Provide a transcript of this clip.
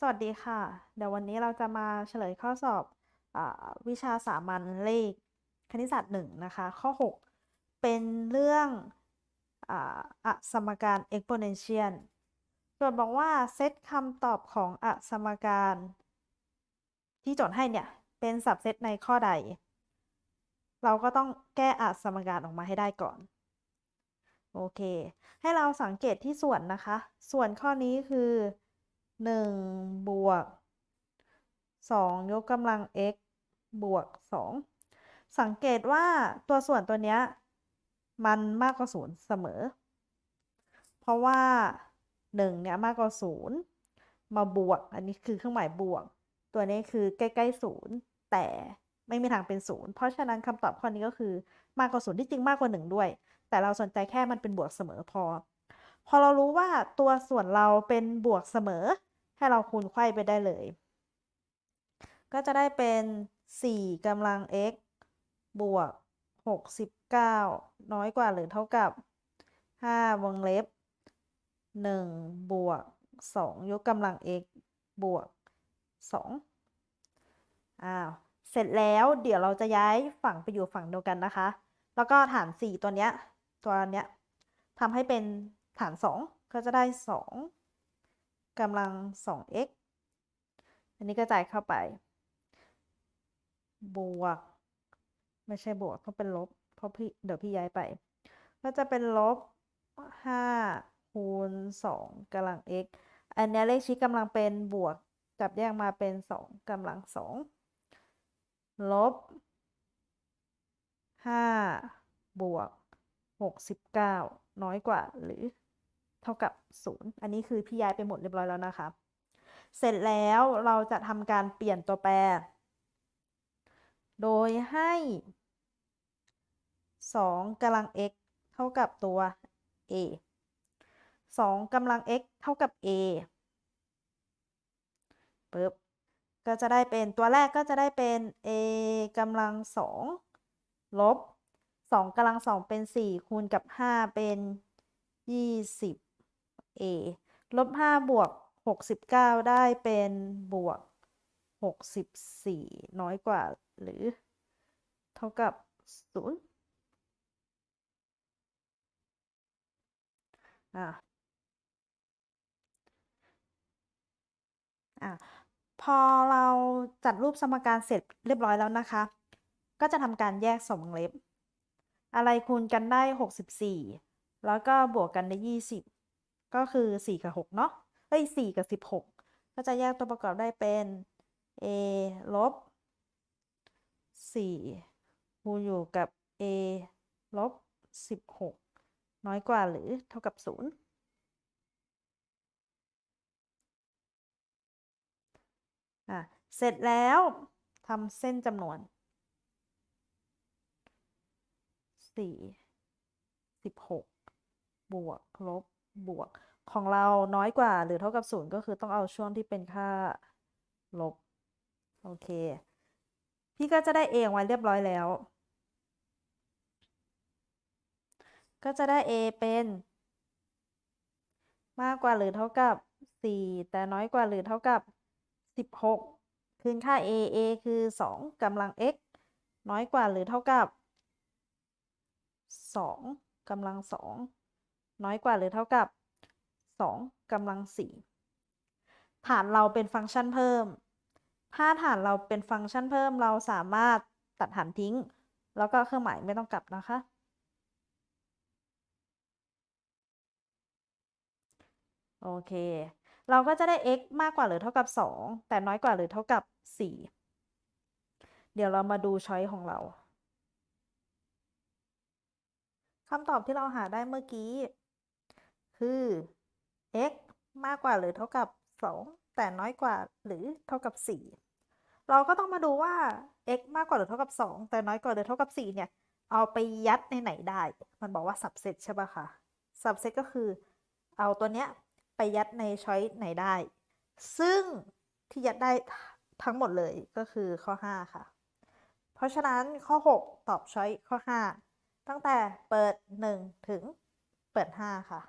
สวัสดีค่ะ เดี๋ยววันนี้เราจะมาเฉลยข้อสอบอวิชาสามัญเลขคณิตศาสตร์หนึ่งนะคะ ข้อ 6 เป็นเรื่องออสมการ exponential โจทย์บอกว่าเซตคำตอบของอสมการ ที่โจทย์ให้เนี่ย เป็นสับเซตในข้อใด เราก็ต้องแก้อสมการออกมาให้ได้ก่อน โอเค ให้เราสังเกตที่ส่วนนะคะ ส่วนข้อนี้คือ หนึ่งบวกสองยกกำลัง x บวกสองสังเกตว่าตัวส่วนตัวเนี้ย มันมากกว่าศูนย์เสมอ เพราะว่าหนึ่งเนี้ยมากกว่าศูนย์มาบวก อันนี้คือเครื่องหมายบวก ตัวนี้คือใกล้ๆศูนย์แต่ไม่มีทางเป็นศูนย์เพราะฉะนั้นคำตอบข้อนี้ก็คือมากกว่าศูนย์ที่จริงมากกว่าหนึ่งด้วย แต่เราสนใจแค่มันเป็นบวกเสมอพอ พอเรารู้ว่าตัวส่วนเราเป็นบวกเสมอ ให้เราคูณไขว้ไปได้เลย ก็จะได้เป็น 4กำลัง x บวก 69 น้อยกว่าหรือเท่ากับ 5 วงเล็บ 1 บวก 2 ยกกำลัง x บวก 2 อ้าว เสร็จแล้วเดี๋ยวเราจะย้ายฝั่งไปอยู่ฝั่งเดียวกันนะคะ แล้วก็ฐาน 4 ตัวเนี้ย ตัวเนี้ยทำให้เป็นฐาน 2 ก็จะได้ 2 กำลัง 2x อันนี้ก็จ่ายเข้าไป บวก ไม่ใช่บวกต้องเป็นลบ เพราะพี่เดี๋ยวพี่ย้ายไป ก็จะเป็นลบ 5 คูณ 2กำลัง x อันนี้เลขชี้กำลังเป็นบวก จับแยกมาเป็น 2กำลัง 2 ลบ 5 บวก 69 น้อยกว่าหรือ เท่ากับ 0 อันนี้คือพี่ย้ายไปหมดเรียบร้อยแล้วนะคะ เสร็จแล้วเราจะทำการเปลี่ยนตัวแปร โดยให้ 2กำลัง x เท่ากับตัว a 2กำลัง x เท่ากับ a ปึ๊บก็จะได้เป็นตัวแรกก็จะได้เป็น a กำลัง2ลบ2กำลัง2เป็น 4 คูณกับ 5 เป็น 20 a ลบ5บวก 69 ได้เป็นบวก 64 น้อยกว่าหรือ เท่ากับ 0อะอะพอเราจัดรูปสมการเสร็จเรียบร้อยแล้วนะคะ ก็จะทำการแยกสองวงเล็บ อะไรคูณกันได้ 64 แล้วก็บวกกันได้ 20 ก็คือ 4 กับ 6 เนาะเอ้ย4กับ 16 ก็จะแยกตัวประกอบได้เป็น a ลบ 4 คูณอยู่กับ a ลบ 16 น้อยกว่าหรือเท่ากับ 0อะเสร็จแล้วทำเส้นจำนวน 4 16 บวกลบ บวกของเราน้อยกว่าหรือเท่ากับ 0 ก็คือต้องเอาช่วงที่เป็นค่าลบ โอเค พี่ก็จะได้ a ไว้เรียบร้อยแล้ว ก็จะได้ a เป็น มากกว่าหรือเท่ากับ 4 แต่น้อยกว่าหรือเท่ากับ 16 คืนค่า a a คือ 2กำลัง x น้อยกว่าหรือเท่ากับ 2กำลัง 2 น้อยกว่าหรือเท่ากับ 2กำลัง 4 ฐานเราเป็นฟังก์ชันเพิ่ม ถ้าฐานเราเป็นฟังก์ชันเพิ่มเราสามารถตัดฐานทิ้ง แล้วก็เครื่องหมายไม่ต้องกลับนะคะ โอเค เราก็จะได้ x มากกว่าหรือเท่ากับ 2 แต่น้อยกว่าหรือเท่ากับ 4 เดี๋ยวเรามาดูช้อยของเราคำตอบที่เราหาได้เมื่อกี้ คือ x มากกว่าหรือเท่ากับ 2 แต่น้อยกว่าหรือเท่ากับ 4 เราก็ต้องมาดูว่า x มากกว่าหรือเท่ากับ 2 แต่น้อยกว่าหรือเท่ากับ 4 เนี่ย เอาไปยัดในไหนได้ มันบอกว่า subset ใช่ป่ะคะ subset ก็คือ เอาตัวเนี้ยไปยัดในช้อยไหนได้ ซึ่งที่ยัดได้ทั้งหมดเลยก็คือข้อ 5 ค่ะ เพราะฉะนั้นข้อ 6 ตอบช้อยข้อ 5 ตั้งแต่เปิด 1 ถึงเปิด 5 ค่ะ